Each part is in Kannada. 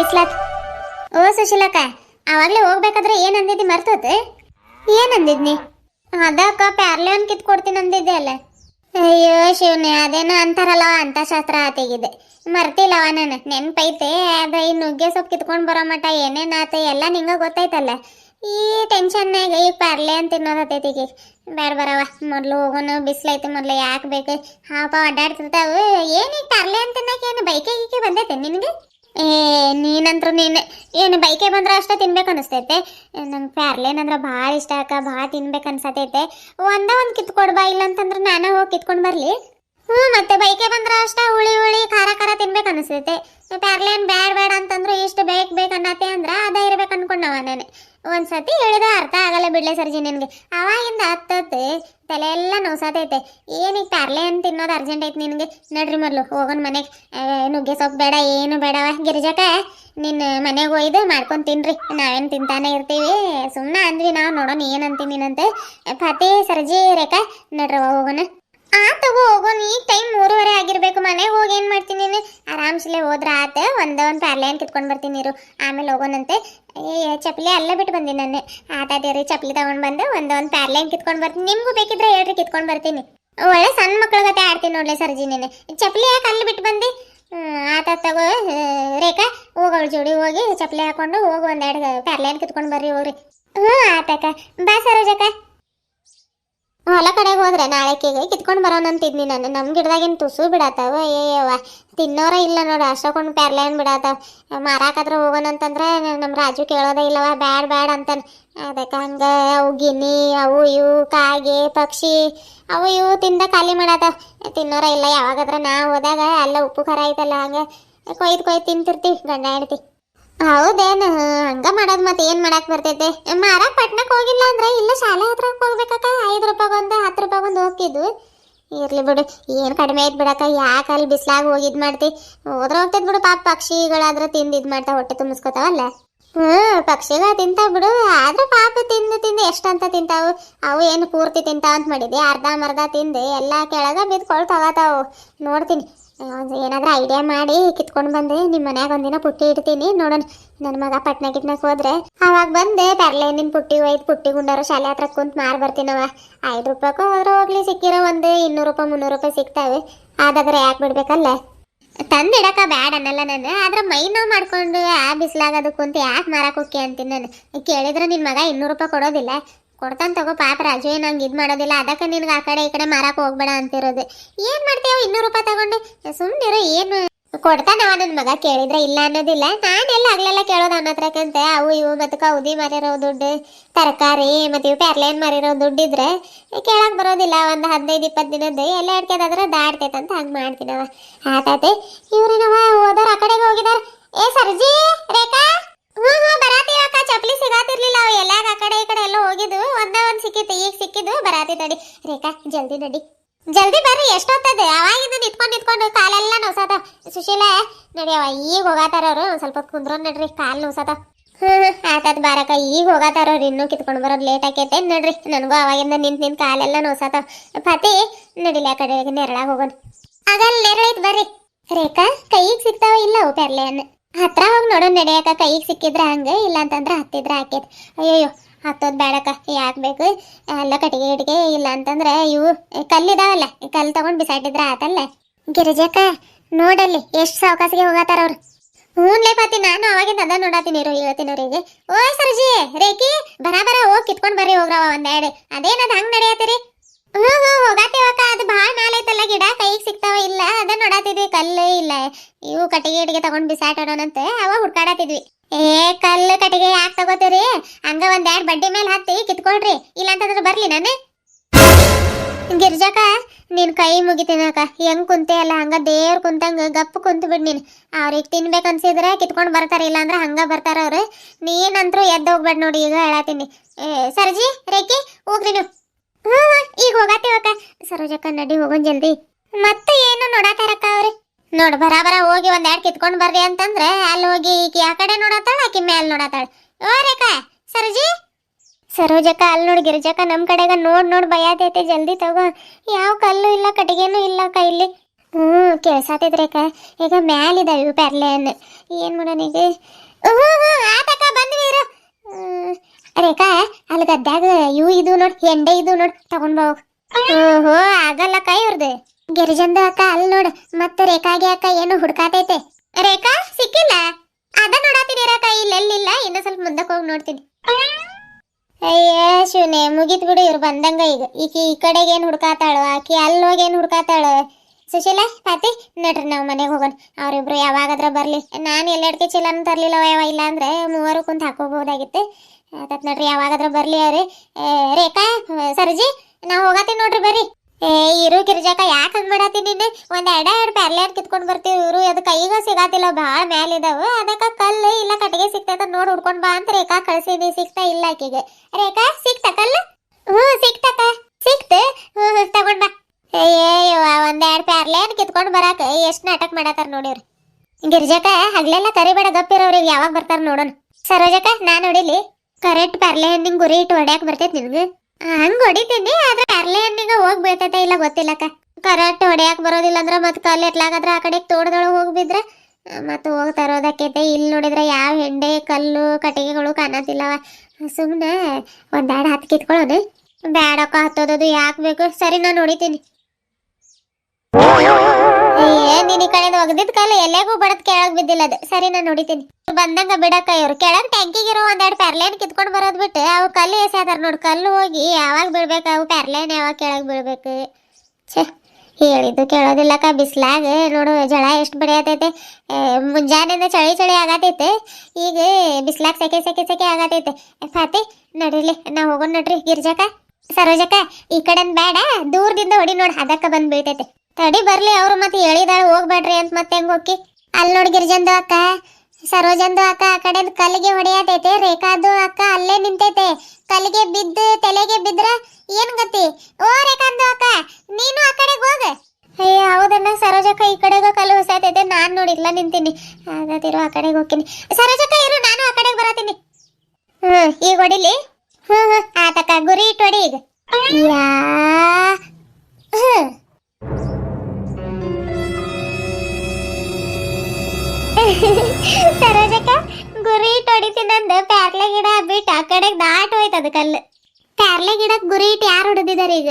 ಬಿಸ್ಲಾತ್. ಓ ಸುಶೀಲಕ್ಕ ಆವಾಗಲೇ ಹೋಗ್ಬೇಕಾದ್ರೆ ಏನ್ ಅಂದಿದ್ದಿ ಮರ್ತೋತೆ? ಏನ್ ಅಂದಿದ್ನಿ? ಅದಕ್ಕ ಪ್ಯಾರ್ಲೆ ಕಿತ್ ಕೊಡ್ತೀನಿ ಅಂದಿದ್ದೆ ಅಲ್ಲ. ಅಯ್ಯೋ ಶಿವನೇ, ಅದೇನೋ ಅಂತಾರಲ್ಲ, ಅಂತ ಶಾಸ್ತ್ರ ತೆಗಿದೆ ಮರ್ತಿಲ್ಲವ ನಾನು, ನೆನ್ಪೈತೆ, ಅದ ಈ ನುಗ್ಗೆ ಸೊಪ್ಪು ಕಿತ್ಕೊಂಡ್ ಬರೋ ಮಟ ಏನೇನ್ ಆತ, ಎಲ್ಲ ನಿಂಗ ಗೊತ್ತೈತಲ್ಲ ಈ ಟೆನ್ಷನ್ನಾಗ ಈಗ ಪ್ಯಾರ್ಲೆ ಅಂತ ತಿನ್ನೋದತ್ತೈತಿಗೆ ಬೇಡ ಬರವ ಮೊದಲು ಹೋಗೋನು ಬಿಸ್ಲೈತಿ ಮೊದ್ಲು ಯಾಕೆ ಬೇಕು? ಹಾಪ ಅಡ್ಡಾಡ್ತಿರ್ತಾವ. ಏನೀಗ ಪ್ಯಾರ್ಲೆ ಅಂತ ತಿನ್ನೋಕೆ ಏನು ಬೈಕೆ ಗೀಕೆ ಬಂದೈತೆ ನಿನಗೆ? ಏ, ನೀನಂತ್ರು ನೀನು. ಏನು ಬೈಕೆ ಬಂದ್ರೆ ಅಷ್ಟೇ ತಿನ್ಬೇಕು ಅನಿಸ್ತೈತೆ. ನಂಗೆ ಪ್ಯಾರ್ಲೇನಂದ್ರೆ ಭಾಳ ಇಷ್ಟ ಅಕ್ಕ, ಭಾಳ ತಿನ್ಬೇಕು ಅನ್ಸತೈತೆ. ಒಂದ ಒಂದು ಕಿತ್ಕೊಡ್ಬಾ ಇಲ್ಲಂತಂದ್ರೆ ನಾನು ಹೋಗಿ ಕಿತ್ಕೊಂಡು ಬರಲಿ. ಹ್ಞೂ ಮತ್ತೆ ಬೈಕೆ ಬಂದ್ರೆ ಅಷ್ಟೇ ಹುಳಿ ಹುಳಿ, ಖಾರ ಖಾರ ತಿನ್ಬೇಕು ಅನಿಸ್ತೈತೆ. ಪ್ಯಾರ್ಲೇನ್ ಬ್ಯಾಡ ಬೇಡ ಅಂತಂದ್ರೆ ಇಷ್ಟು ಬೇಕು ಬೇಕು ಅನ್ನತ್ತೆ ಅಂದ್ರೆ ಅದ ಇರ್ಬೇಕು ಅನ್ಕೊಂಡವ ನಾನು. ಒಂದ್ಸತಿ ಹೇಳಿದ ಅರ್ಥ ಆಗಲ್ಲ ಬಿಡ್ಲೆ ಸರ್ಜಿ ನಿನಗೆ. ಅವಾಗಿಂದ ಹತ್ತತ್ತೆ ತಲೆ ಎಲ್ಲ ನೋಸತೈತೆ. ಏನೀಗ ಪ್ಯಾರ್ಲೆ ಅಂತ ತಿನ್ನೋದು ಅರ್ಜೆಂಟ್ ಐತೆ ನಿನಗೆ? ನಡ್ರಿ ಮೊದಲು ಹೋಗೋಣ ಮನೆಗೆ. ನುಗ್ಗೆ ಸೊಪ್ಪು ಬೇಡ, ಏನು ಬೇಡವ. ಗಿರಿಜಕ, ನಿನ್ನ ಮನೆಗೆ ಒಯ್ದು ಮಾಡ್ಕೊಂಡು ತಿನ್ರಿ. ನಾವೇನು ತಿಂತಾನೆ ಇರ್ತೀವಿ. ಸುಮ್ಮನೆ ಅಂದ್ವಿ ನಾವು ನೋಡೋಣ ಏನಂತೀನಿ ನೀನಂತೆ ಫತಿ ಸರ್ಜಿ ರೇಖಾ ನಡ್ರವ ಹೋಗೋಣ. ಆ, ತಗೋ, ಹೋಗೋ, ನೀ ಟೈಮ್ ಮೂರುವರೆ ಆಗಿರ್ಬೇಕು ಮನೆ, ಹೋಗಿ ಏನು ಮಾಡ್ತೀನಿ ನೀನು? ಆರಾಮ್ಸಲೆ ಹೋದ್ರ ಆತ ಒಂದ ಒಂದು ಪ್ಯಾರ್ಲೇನ್ ಕಿತ್ಕೊಂಡು ಬರ್ತೀನಿ ಇರು. ಆಮೇಲೆ ಹೋಗೋಣಂತೆ. ಏ ಚಪ್ಪಲಿ ಅಲ್ಲೇ ಬಿಟ್ಟು ಬಂದೀನಿ ನಾನು ಆತಾತೀರಿ ಚಪ್ಪಲಿ ತಗೊಂಡು ಬಂದು ಒಂದೊಂದ್ ಒಂದು ಪ್ಯಾರ್ಲೇನ್ ಕಿತ್ಕೊಂಡು ಬರ್ತೀನಿ ನಿಮಗೂ ಬೇಕಿದ್ರೆ ಹೇಳ್ರಿ, ಕಿತ್ಕೊಂಡು ಬರ್ತೀನಿ. ಒಳ್ಳೆ ಸಣ್ಣ ಮಕ್ಳ ಗತೆ ಆಡ್ತೀನಿ ನೋಡ್ಲೆ ಸರ್ಜಿ ನೀನು. ಚಪ್ಪಲಿ ಯಾಕೆ ಅಲ್ಲಿ ಬಿಟ್ಟು ಬಂದಿ? ಆತ ತಗೋ ರೇಖಾ ಹೋಗೋಳು ಜೋಡಿ ಹೋಗಿ ಚಪ್ಪಲಿ ಹಾಕೊಂಡು ಹೋಗಿ ಒಂದೆರಡು ಪ್ಯಾರ್ಲೇನ್ ಕಿತ್ಕೊಂಡು ಬರ್ರಿ ಹೋಗ್ರಿ. ಹ್ಞೂ ಆತಕ್ಕ. ಬಾ ಸರೋಜಕ್ಕ. ಹೊಲ ಕಡೆಗೆ ಹೋದ್ರೆ ನಾಳೆಕಿಗೆ ಕಿತ್ಕೊಂಡು ಬರೋಣ ಅಂತಿದ್ನಿ ನಾನು. ನಮ್ಮ ಗಿಡದಾಗಿನ ತುಸು ಬಿಡತ್ತಾವ ಏಯವ ತಿನ್ನೋರ ಇಲ್ಲ ನೋಡು ಅಷ್ಟೊಂದು ಪ್ಯಾರ್ಲೇನ್ ಬಿಡತ್ತಾವ ಮಾರಾಕತ್ರ ಹೋಗೋಣ ಅಂತಂದ್ರೆ ನಮ್ಮ ರಾಜು ಕೇಳೋದೇ ಇಲ್ಲವ ಬ್ಯಾಡ್ ಬ್ಯಾಡ್ ಅಂತಾನೆ. ಅದಕ್ಕೆ ಹಂಗ ಅವು ಗಿನಿ ಅವು ಇವು, ಕಾಗೆ, ಪಕ್ಷಿ, ಅವು ಇವು ತಿಂದ ಖಾಲಿ ಮಾಡತ್ತಾವ ತಿನ್ನೋರ ಇಲ್ಲ, ಯಾವಾಗಾದ್ರೆ ನಾ ಹೋದಾಗ ಅಲ್ಲ ಉಪ್ಪು ಖಾರ ಐತಲ್ಲ ಹಂಗೆ ಕೊಯ್ದು ಕೊಯ್ದು ತಿಂತಿರ್ತೀವಿ ಗಂಡ ಹೆಂಡ್ತಿ. ಹೌದೇನು ಹಂಗ ಮಾಡೋದು ಮತ್ತೆ ಏನ್ ಮಾಡಕ್ ಬರ್ತೈತೆ? ಮಾರ ಪಟ್ನಕ್ ಹೋಗಿಲ್ಲ ಅಂದ್ರೆ ಇಲ್ಲ ಶಾಲೆ ಹತ್ರ ಹೋಗ್ಬೇಕಕ್ಕ ಐದು ರೂಪಾಯಿ ಒಂದು ಹತ್ತು ರೂಪಾಯಿ ಒಂದು ಹೋಗ್ತಿದ್ವು. ಇರ್ಲಿ ಬಿಡು, ಏನ್ ಕಡಿಮೆ ಐತ್ ಬಿಡಕ್ಕ, ಯಾಕೆ ಅಲ್ಲಿ ಬಿಸ್ಲಾಗ ಹೋಗಿದ್ ಮಾಡ್ತಿ? ಹೋದ್ರ ಹೋಗ್ತೈತ್ ಬಿಡು ಪಾಪ, ಪಕ್ಷಿಗಳಾದ್ರ ತಿಂದು ಇದ್ ಮಾಡ್ತಾ ಹೊಟ್ಟೆ ತುಂಬಿಸ್ಕೊತಾವಲ್ಲ? ಹ್ಮ್, ಪಕ್ಷಿಗಳು ತಿಂತ ಬಿಡು, ಆದ್ರೆ ಪಾಪ ತಿಂದು ತಿಂದು ಎಷ್ಟಂತ ತಿಂತಾವು? ಅವು ಏನು ಪೂರ್ತಿ ತಿಂತಾವ ಅಂತ ಮಾಡಿದೆ, ಅರ್ಧ ಮರ್ಧ ತಿಂದು, ಎಲ್ಲ ಕೆಳಗ ಬಿದ್ಕೊಳ್ ತಗೋತಾವು. ನೋಡ್ತೀನಿ. ಏನಾದ್ರೂ ಐಡಿಯಾ ಮಾಡಿ ಕಿತ್ಕೊಂಡು ಬಂದೆ ನಿಮ್ಮ ಮನ್ಯಾಗ ಒಂದಿನ ಪುಟ್ಟಿ ಇಡ್ತೀನಿ. ನೋಡೋಣ ನನ್ನ ಮಗ ಪಟ್ನ ಕಿಟ್ನಕ್ಕೆ ಹೋದ್ರೆ. ಅವಾಗ ಬಂದೆ ತರ್ಲೆ ನಿನ್ನ ಪುಟ್ಟಿ ಒಯ್ದು ಪುಟ್ಟಿ ಗುಂಡಾರು ಶಾಲೆ ಹತ್ರ ಕುಂತು ಮಾರು ಬರ್ತೀನವ ಐದು ರೂಪಾಯಿಗೂ ಹೋದ್ರೆ ಹೋಗ್ಲಿ, ಸಿಕ್ಕಿರೋ ಒಂದು ಇನ್ನೂರು ರೂಪಾಯಿ, ಮುನ್ನೂರು ರೂಪಾಯಿ ಸಿಗ್ತಾವೆ. ಆದಾದ್ರೆ ಯಾಕೆ ಬಿಡ್ಬೇಕಲ್ಲ? ತಂದಿಡಕ ಬ್ಯಾಡ ಅನ್ನಲ್ಲ ನಾನು. ಆದ್ರೆ ಮೈ ನೋವು ಮಾಡ್ಕೊಂಡು ಆ ಬಿಸಿಲಾಗೋದು ಕುಂತು ಯಾಕೆ ಮಾರಕ್ಕೆ ಹೋಗಿ ಅಂತೀನಿ ನಾನು. ಕೇಳಿದ್ರೆ ನಿನ್ನ ಮಗ ಇನ್ನೂರು ರೂಪಾಯಿ ಕೊಡೋದಿಲ್ಲ. ಕೊಡ್ತಾನೆ ತಗೋ ಪಾಪ ರಾಜು ಏನು ಹಂಗೆ ಇದು ಮಾಡೋದಿಲ್ಲ. ಅದಕ್ಕೆ ನಿನಗೆ ಆ ಕಡೆ ಈ ಕಡೆ ಮಾರಕ್ಕೆ ಹೋಗ್ಬೇಡ ಅಂತಿರೋದು. ಏನು ಮಾಡ್ತೀಯ ಇನ್ನೂರು ರೂಪಾಯಿ ತಗೊಂಡು. ಸುಮ್ಮನಿರು ಏನು ಕೊಡ್ತಾನವ ನನ್ನ ಮಗ? ಕೇಳಿದ್ರೆ ಇಲ್ಲ ಅನ್ನೋದಿಲ್ಲ. ನಾನೆಲ್ಲ ಆಗ್ಲೆಲ್ಲ ಕೇಳೋದು ಅವನ ಹತ್ರಕ್ಕಂತೆ? ಅವು ಇವು ಮತ್ತು ಕೌದಿ ಮಾರಿರೋ ದುಡ್ಡು, ತರಕಾರಿ, ಮತ್ತು ಇವು ಪ್ಯಾರ್ಲೇನ್ ಮಾರಿರೋ ದುಡ್ಡಿದ್ರೆ ಕೇಳಕ್ಕೆ ಬರೋದಿಲ್ಲ. ಒಂದು ಹದಿನೈದು, ಇಪ್ಪತ್ತು ದಿನದ್ದು ಎಲ್ಲ ಹಿಡ್ಕೋದಾದ್ರೆ ದಾಡ್ತೈತೆ ಅಂತ ಹಂಗೆ ಮಾಡ್ತೀನವ ಆತಾತೆ, ಇವ್ರೇನವ ಹೋದವ್ರು ಆ ಕಡೆಗೆ ಹೋಗಿದಾರೆ? ಏ, ಸರ್ಜಿ, ರೇಖಾ! ಹ್ಞೂ ಹ್ಞೂ ಬರಾತೀವಕ್ಕ ಚಪ್ಪಲಿ ಸಿಗಾತಿರ್ಲಿಲ್ಲ ಅವು. ಎಲ್ಲಾಗ ಆ ಕಡೆ ಈ ಕಡೆ ಎಲ್ಲ ಹೋಗಿದ್ವು ಒಂದ ಒಂದು ಸಿಕ್ಕಿತ್ತು, ಈಗ ಸಿಕ್ಕಿದ್ವು ಬರಾತಿ ನಡಿ. ರೇಖಾ, ಜಲ್ದಿ ನಡಿ. ಜಲ್ದಿ ಬರ್ರಿ, ಎಷ್ಟೊತ್ತದೆ? ಅವಾಗಿಂದ ನಿಂತ್ಕೊಂಡು ನಿಂತ್ಕೊಂಡು ಕಾಲೆಲ್ಲ ನೋಸತ ಸುಶೀಲ, ನಡಿ ಅವ, ಈಗ ಹೋಗಾತಾರ ಅವರು. ಸ್ವಲ್ಪ ಕುಂದ್ರ ನಡ್ರಿ, ಕಾಲ್ ನೋಸತ ಹ್ಮ್ ಆತದ್ ಬಾರಕ ಈಗ ಹೋಗಾತಾರ ಅವ್ರು. ಇನ್ನೂ ಕಿತ್ಕೊಂಡು ಬರೋದು ಲೇಟ್ ಆಕೈತೆ ನಡ್ರಿ. ನನಗೂ ಅವಾಗಿಂದ ನಿಂತ್ ನಿಂತ್ ಕಾಲೆಲ್ಲ ನೋಸತ ಪತಿ, ನಡಿಲಿ ಆ ಕಡೆ ನೆರಳಾಗ ಹೋಗೋಣ ಆಗಲ್ಲ ನೆರಳೈತ್ ಬರ್ರಿ. ರೇಖಾ, ಕೈಗೆ ಸಿಗ್ತಾವ ಇಲ್ಲ ಅವು ಹತ್ರ ಹೋಗಿ ನೋಡೋಣ ನಡೆಯಕ ಕೈಗೆ ಸಿಕ್ಕಿದ್ರೆ ಹಂಗೆ ಇಲ್ಲ ಅಂತಂದ್ರ ಹತ್ತಿದ್ರೆ ಹಾಕೈತಿ. ಅಯ್ಯಯ್ಯೋ, ಹತ್ತೋದು ಬೇಡಕ್ಕ ಯಾಕೆ ಬೇಕು ಎಲ್ಲ ಕಟ್ಟಿಗೆ ಗಿಟಿಗೆ ಇಲ್ಲ ಅಂತಂದ್ರೆ ಇವು ಕಲ್ಲಿದಾವಲ್ಲ ಕಲ್ಲು ತಗೊಂಡ್ ಬಿಸಾಟಿದ್ರೆ ಆತಲ್ಲ. ಗಿರಿಜಕ್ಕ ನೋಡಲ್ಲಿ, ಎಷ್ಟು ಸಾವಕಾಸಿಗೆ ಹೋಗತ್ತಾರ ಅವ್ರು. ಹೂನ್ಲೇ ಪಾತಿ, ನಾನು ಅವಾಗಿಂದ ಅದ ನೋಡಾತೀನಿ ಇರೋ, ಹೇಳ್ತೀನಿ ಅವ್ರಿಗೆ ಓಯ್ ಸರ್ಜಿ, ರೇಖಿ, ಬರ ಬರ, ಹೋಗಿ ಕಿತ್ಕೊಂಡು ಬರ್ರಿ ಹೋಗ್ರವ ಒಂದೆರಡು. ಅದೇನದು ಹಂಗೆ ನಡೆಯತ್ತೀರಿ ಮ್ಯಾಲ ಐತಲ್ಲ ಗಿಡ, ಕೈಗೆ ಸಿಗ್ತಾವ ಇಲ್ಲ ಅದ ನೋಡಾತಿದ್ವಿ, ಕಲ್ಲು ಇಲ್ಲ. ಇವು ಕಟ್ಟಿಗೆ ಗಿಟಿಗೆ ತಗೊಂಡ್ ಬಿಸಾಟೋಣಂತೆ ಅವ ಹುಡ್ಕಾಡತ್ತಿದ್ವಿ ಏ, ಕಲ್ಲು ಕಟ್ಟಿಗೆ ಯಾಕೆ ತಗೋತೀರಿ? ಹಂಗ ಒಂದೆರಡು ಬಡ್ಡಿ ಮೇಲೆ ಹತ್ತಿ ಕಿತ್ಕೊಳ್ರಿ ಇಲ್ಲ ಅಂತಂದ್ರೆ ಬರ್ಲಿ ನಾನು. ಗಿರ್ಜಕ ನೀನ್ ಕೈ ಮುಗಿತೀನಕ್ಕ ಹೆಂಗ್ ಕುಂತೆ ಅಲ್ಲ, ಹಂಗ ದೇವ್ರ ಕುಂತಂಗ ಗಪ್ಪು ಕುಂತ ಬಿಡ್ ನೀನ್. ಅವ್ರಿಗೆ ತಿನ್ಬೇಕು ಅನ್ಸಿದ್ರೆ ಕಿತ್ಕೊಂಡ್ ಬರ್ತಾರ ಇಲ್ಲ ಅಂದ್ರೆ ಹಂಗ ಬರ್ತಾರ ಅವ್ರು. ನೀನಂತ್ರು ಎದ್ದ ಹೋಗ್ಬೇಡ ನೋಡಿ, ಈಗ ಏ, ಸರ್ಜಿ, ರೇಖಿ, ಹೋಗ್ರಿ ನೀವು. ಹ್ಞೂ ಈಗ ಹೋಗತ್ತೀವಕ್ಕ ಸರೋಜಕ್ಕ ನಡಿ ಹೋಗೋಣ ಜಲ್ದಿ. ಮತ್ತೆ ಏನು ನೋಡತ್ತಾರಕ್ಕ ಅವ್ರಿ? ನೋಡ್ ಬರಾಬರ ಹೋಗಿ ಒಂದ್ ಎರಡ್ ಕಿತ್ಕೊಂಡ್ ಬರ್ರಿ ಅಂತಂದ್ರೆ ಅಲ್ಲಿ ಹೋಗಿ ಈಕಿ ಆ ಕಡೆ ನೋಡತ್ತಾಳ, ಆಕಿ ಮ್ಯಾಲ್ ನೋಡತ್ತಾಳ. ಓ ಸರೋಜಿ ಸರ್ಜಿ? ಸರೋಜಕ್ಕ, ಅಲ್ಲಿ ನೋಡಿ ಗಿರಿಜಕ್ಕ ನಮ್ ಕಡೆಗ ನೋಡ್ ನೋಡ್ ಭಯ ಆತೈತೆ ಜಲ್ದಿ ತಗೋ. ಯಾವ ಕಲ್ಲು ಇಲ್ಲ, ಕಟ್ಟಿಗೆನೂ ಇಲ್ಲ ಇಲ್ಲಿ. ಹ್ಞೂ ಅಕ್ಕ. ಈಗ ಮ್ಯಾಲಿದಾವೆ ಇವು ಪ್ಯಾರ್ಲೆನ್ ಏನು ಮಾಡೋಣ ಈಗ? ಹ್ಞೂ ಹ್ಞೂ ಆತಕ್ಕ ಬಂದ್ವಿ ರೇಖಾ ಅಲ್ಲಿ ಗದ್ದಾಗ ಇವು ಇದು ನೋಡ್ ಎಂಡೆ ಇದು ನೋಡ್ ತಗೊಂಡ್ ಬಾ ಓಹೋ, ಆಗಲ್ಲ ಆಗಲ್ಲಕ್ಕ ಇವ್ರದ್ದು ಗಿರಿಜಂದ ಅಕ್ಕ ಅಲ್ಲಿ ನೋಡ್, ಮತ್ತ ರೇಖಾಗೆ ಅಕ್ಕ ಏನು ಹುಡ್ಕಾತೈತೆ. ರೇಖಾ, ಸಿಕ್ಕಿಲ್ಲ? ಅದ ನೋಡಾತೀನಿ ರೇಖಾ ಇಲ್ಲ ಎಲ್ಲಿಲ್ಲ ಇನ್ನ ಸ್ವಲ್ಪ ಮುಂದಕ್ಕೆ ಹೋಗಿ ನೋಡ್ತೀನಿ. ಅಯ್ಯೋ ಶಿವನೆ ಮುಗಿತ್ ಬಿಡು, ಇವ್ರು ಬಂದಂಗ ಈಗ. ಈಕಿ ಈ ಕಡೆಗೆ ಏನ್ ಹುಡ್ಕಾತಾಳು, ಆಕಿ ಅಲ್ಲಿ ಹೋಗಿ ಏನ್ ಹುಡ್ಕಾತಾಳು. ಸುಶೀಲ, ಪಾತಿ, ನಡ್ರಿ ನಾವು ಮನೆಗೆ ಹೋಗೋಣ. ಅವ್ರಿಬ್ರು ಯಾವಾಗಾದ್ರ ಬರ್ಲಿ. ನಾನು ಎಲ್ಲೆಡ್ಕೆ ಚೀಲನ್ ತರ್ಲಿಲ್ಲ ಯಾವ ಇಲ್ಲ ಅಂದ್ರೆ ಮೂವರು ಕುಂತ ಹಾಕೋಬಹುದಾಗಿತ್ತು ಆತತ್ ನೋಡ್ರಿ, ಯಾವಾಗಾದ್ರೂ ಬರ್ಲಿ ಅವ್ರಿ. ರೇಖಾ ಸರ್ಜಿ ನಾ ಹೋಗತ್ತೀವಿ ನೋಡ್ರಿ ಬರ್ರಿ. ಏ, ಇರು ಗಿರ್ಜಾಕ ಯಾಕೆ ಹಂಗೆ ಮಾಡತ್ತಿ ನಿನ್ನೆ ಒಂದು ಎರಡು ಪ್ಯಾರ್ಲ್ಯಾನ್ ಕಿತ್ಕೊಂಡು ಬರ್ತೀವಿ ಇವರು. ಅದು ಕೈಗ ಸಿಗತ್ತಿಲ್ಲ ಭಾಳ ಮ್ಯಾಲ ಇದಾವು. ಅದಕ್ಕ ಕಲ್ಲು ಇಲ್ಲ, ಕಟ್ಟಿಗೆ ಸಿಗ್ತೈತೆ, ನೋಡಿ ಹುಡ್ಕೊಂಡು ಬಾ ಅಂತ ರೇಖಾ ಕಳ್ಸಿನಿ ಸಿಗ್ತಾ ಇಲ್ಲ ಆಕಿಗೆ. ರೇಖಾ ಸಿಕ್ತ ಕಲ್ಲು? ಹ್ಞೂ ಸಿಕ್ತಕ್ಕ ಸಿಕ್ತ ಹ್ಞೂ ಹ್ಞೂ, ತಗೊಂಡ್ ಬಾ. ಅಯ್ಯವ್ವ ಒಂದ್ ಎರಡ್ ಪ್ಯಾರ್ಲ್ಯಾನ್ ಕಿತ್ಕೊಂಡ್ ಬರಾಕ ಎಷ್ಟು ನಾಟಕ ಮಾಡತ್ತಾರ ನೋಡಿವ್ರಿ. ಗಿರ್ಜಾಕ ಹಗ್ಲೆಲ್ಲ ಕರಿಬೇಡ ಗಪ್ಪಿರೋರಿಗೆ ಯಾವಾಗ ಬರ್ತಾರ ನೋಡೋಣ. ಸರೋಜಕ್ಕ, ನಾನು ಹೊಡಿಲಿ ಕರೆಕ್ಟ್ ಪ್ಯಾರ್ಲೆ ಹಣ್ಣಿನ ಗುರಿ ಇಟ್ಟು ಹೊಡ್ಯಾಕ್ ಬರ್ತೈತಿ ನಿನ್ಗೆ? ಹಂಗ ಹೊಡಿತೀನಿ, ಆದ್ರೆ ಪ್ಯಾರ್ಲೆ ಹಣ್ಣಿಗೆ ಹೋಗ್ ಬೀಳ್ತೈತೆ ಇಲ್ಲ ಗೊತ್ತಿಲ್ಲಕ್ಕ. ಕರೆಕ್ಟ್ ಹೊಡ್ಯಾಕ್ ಬರೋದಿಲ್ಲ ಅಂದ್ರೆ ಮತ್ ಕಲ್ಲು ಎತ್ಲಾಗಾದ್ರೆ ಆ ಕಡೆ ತೋಟದೊಳಗೆ ಹೋಗಿ ಬಿದ್ರ ಮತ್ತೆ ಹೋಗಿ ತರೋದಕ್ಕೈತೆ. ಇಲ್ಲಿ ನೋಡಿದ್ರೆ ಯಾವ ಹೆಂಡೆ, ಕಲ್ಲು, ಕಟ್ಟಿಗೆಗಳು ಕಾಣತಿಲ್ಲವ ಸುಮ್ಮನೆ ಒಂದೆರಡು ಹತ್ತು ಕಿತ್ಕೊಳ್ಳೋದು ಬ್ಯಾಡಕ್ಕ, ಹತ್ತೋದದು ಯಾಕೆ ಬೇಕು? ಸರಿ, ನಾನು ಹೊಡಿತೀನಿ. ಏ ನೀನ್ ಈ ಕಡೆಯಿಂದ ಒಗದಿದ್ ಕಾಲ ಎಲ್ಲೆಗೂ ಬಡದ್ ಕೆಳಗೆ ಬಿದ್ದಿಲ್ಲ ಅದು. ಸರಿ, ನಾನು ನೋಡಿತೀನಿ ಬಂದಂಗ ಬಿಡಕ್ಕ ಇವ್ರು. ಕೆಳಗ್ ಟ್ಯಾಂಕಿಗಿರೋ ಒಂದೆರಡು ಪ್ಯಾರ್ಲೈನ್ ಕಿತ್ಕೊಂಡ್ ಬರೋದ್ ಬಿಟ್ಟು ಅವು ಕಲ್ಲು ಎಸೆದಾರ ನೋಡ್, ಕಲ್ಲು ಹೋಗಿ ಯಾವಾಗ ಬಿಡ್ಬೇಕು ಅವು ಪ್ಯಾರ್ಲೈನ್ ಯಾವಾಗ ಕೆಳಗೆ ಬಿಡ್ಬೇಕು ಛೇ, ಹೇಳಿದ್ದು ಕೇಳೋದಿಲ್ಲಕ್ಕ, ಬಿಸ್ಲಾಗ ನೋಡು ಜಳ ಎಷ್ಟು ಬಡಿಯತೈತೆ. ಮುಂಜಾನೆಯಿಂದ ಚಳಿ ಚಳಿ ಆಗತೈತೆ. ಈಗ ಬಿಸ್ಲಾಗ ಸೆಕೆ ಸೆಕೆ ಸೆಕೆ ಆಗತೈತೆ. ಫಾತಿ ನಡೀಲಿ ನಾ ಹೋಗೋಣ ನಡ್ರಿ. ಗಿರ್ಜಕ್ಕ, ಸರೋಜಕ್ಕ, ಈ ಕಡೆನ್ ಬೇಡ ದೂರದಿಂದ ಹೊಡಿ ನೋಡಿ ಹದಕ್ಕ ಬಂದ್ ಬೀಳ್ತೈತೆ. ತಡಿ ಬರ್ಲಿ ಅವ್ರು ಮತ್ತೆ ಹೇಳಿದಾಳ ಹೋಗ್ಬೇಡ್ರಿ ಅಂತ ಮತ್ತೆ ಹೆಂಗ್ ಹೋಗಿ ಅಲ್ಲಿ ನೋಡಿ ಗಿರ್ಜಂದು ಅಕ್ಕ. ಸರೋಜಂದು ಅಕ್ಕ ಆ ಕಡೆ ಕಲ್ಲಿಗೆ ಹೊಡೆಯತೈತೆ, ರೇಖಾದು ಅಕ್ಕ ಅಲ್ಲೇ ನಿಂತೈತೆ. ಕಲ್ಲಿಗೆ ಬಿದ್ದು ತಲೆಗೆ ಬಿದ್ರ ಏನ್ ಗತಿ? ಓ ರೇಖಾದು ಅಕ್ಕ, ನೀನು ಆ ಕಡೆಗೆ ಹೋಗ. ಅಯ್ಯ ಹೌದನ್ನ ಸರೋಜಕ್ಕ ಈ ಕಡೆಗ ಕಲ್ಲು ಹೊಸತೈತೆ, ನಾನ್ ನೋಡಿಲ್ಲ ನಿಂತೀನಿ. ಹಾಗಾದಿರು ಆ ಕಡೆಗೆ ಹೋಗ್ತೀನಿ. ಸರೋಜಕ್ಕ ಇರು, ನಾನು ಆ ಕಡೆಗೆ ಬರತೀನಿ. ಹ್ಮ್, ಈಗ ಹೊಡಿಲಿ? ಹ್ಮ್ ಹ್ಮ್, ಆತಕ್ಕ, ಗುರಿ ಇಟ್ಟು ಹೊಡಿ ಈಗ. ಯಾ, ಹ್ಮ್. ಸರೋಜಕ್ಕ, ಗುರಿ ಇಟ್ಟು ಹೊಡಿತೀನಂದ ಪ್ಯಾರ್ಲೆ ಗಿಡ ಬಿಟ್ಟು ಆ ಕಡೆಗೆ ದಾಟ್ ಹೋಯ್ತದ ಕಲ್ಲು. ಪ್ಯಾರ್ಲೆ ಗಿಡಕ್ಕೆ ಗುರಿ ಇಟ್ಟು ಯಾರು ಹೊಡೆದಿದ್ದಾರೆ ಈಗ?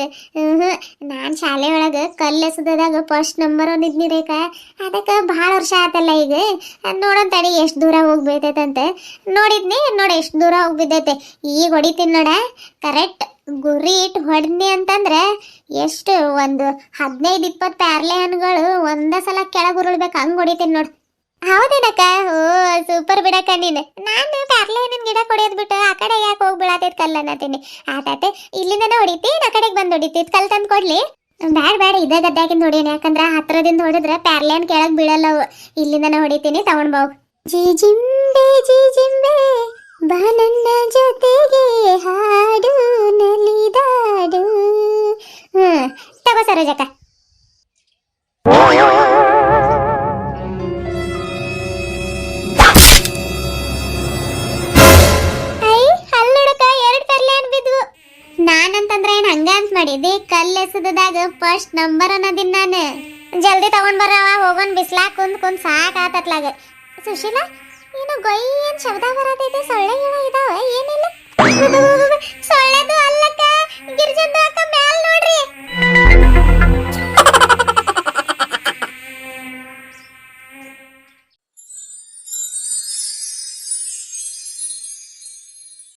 ನಾನು ಶಾಲೆ ಒಳಗೆ ಕಲ್ಲು ಎಸೆದಾಗ ಫಸ್ಟ್ ನಂಬರ್ ಒಂದಿದ್ನಿ ರೇಖಾ. ಅದಕ್ಕೆ ಭಾಳ ವರ್ಷ ಆತಲ್ಲ ಈಗ. ಅದ್ ನೋಡೋಣ ತಡಿ ಎಷ್ಟು ದೂರ ಹೋಗಿ ಬೀಳ್ತೈತಂತೆ ನೋಡಿದ್ನಿ, ನೋಡಿ ಎಷ್ಟು ದೂರ ಹೋಗಿ ಈಗ ಹೊಡಿತೀನಿ ನೋಡ. ಕರೆಕ್ಟ್ ಗುರಿ ಇಟ್ಟು ಹೊಡೆದ್ನಿ ಅಂತಂದ್ರೆ ಎಷ್ಟು ಒಂದು ಹದಿನೈದು ಇಪ್ಪತ್ತು ಪ್ಯಾರ್ಲೆ ಹಣ್ಣುಗಳು ಒಂದೇ ಸಲ ಕೆಳಗೆ ಉರುಳ್ಬೇಕು. ಹಂಗೆ ಹೊಡಿತೀನಿ ನೋಡಿ. ಹೌದೇನಕ್ಕ ಓ ಸೂಪರ್ ಬಿಡಕ್ಕ ನೀನು. ನಾನು ಪ್ಯಾರ್ಲೆ ನಿನ್ ಗಿಡ ಕೊಡೋದ್ ಬಿಟ್ಟು ಆ ಕಡೆ ಯಾಕೆ ಹೋಗಿ ಕಲ್ಲನ್ನತೀನಿ ಆತಾತೆ ಇಲ್ಲಿಂದನೇ ಹೊಡಿತಿ ಆ ಕಡೆಗೆ ಬಂದು ಹೊಡಿತಿ ಕಲ್ ತಂದು ಕೊಡ್ಲಿ. ಬ್ಯಾಡ ಬ್ಯಾಡ, ಇದೇ ಗದ್ದಾಗಿಂದ ಹೊಡಿಯೋಣ. ಯಾಕಂದ್ರೆ ಹತ್ರದಿಂದ ಹೊಡೆದ್ರೆ ಪ್ಯಾರ್ಲೆ ಹಣ್ಣು ಕೆಳಗೆ ಬೀಳಲ್ಲ ಅವು. ಇಲ್ಲಿಂದನೇ ಹೊಡಿತೀನಿ ತಗೊಂಡ್ ಜಿ ಜಿಂಬೆ ಜಿ ಜಿಂಬೆ ಬಾ ಜೊತೆಗೆ ಹಾಡು, ನಲಿದಾಡು. ಹ್ಮ್, ತಗೋ ಸರೋಜಕ್ಕ. ಏನ್ ಹಂಗ ಅಂತ ಮಾಡಿದ್ದೆ ಕಲ್ಲು ಎಸೆದಾಗ ಫಸ್ಟ್ ನಂಬರ್ ಅನ್ನೋದಿನ್ ನಾನು. ಜಲ್ದಿ ತಗೊಂಡ್ ಬರವ ಹೋಗೋನ್ ಬಿಸ್ಲಾಕ್ ಕುಂದ್ ಕುಂದ್ ಸಾಕ್ ಆತತ್ಲಾಗ ಸುಶೀಲಾ, ಏನು ಗೊಯ್ ಏನ್ ಶಬ್ದ ಬರತೈತಿ? ಸೊಳ್ಳೆ ಇದಾವ? ಏನಿಲ್ಲ.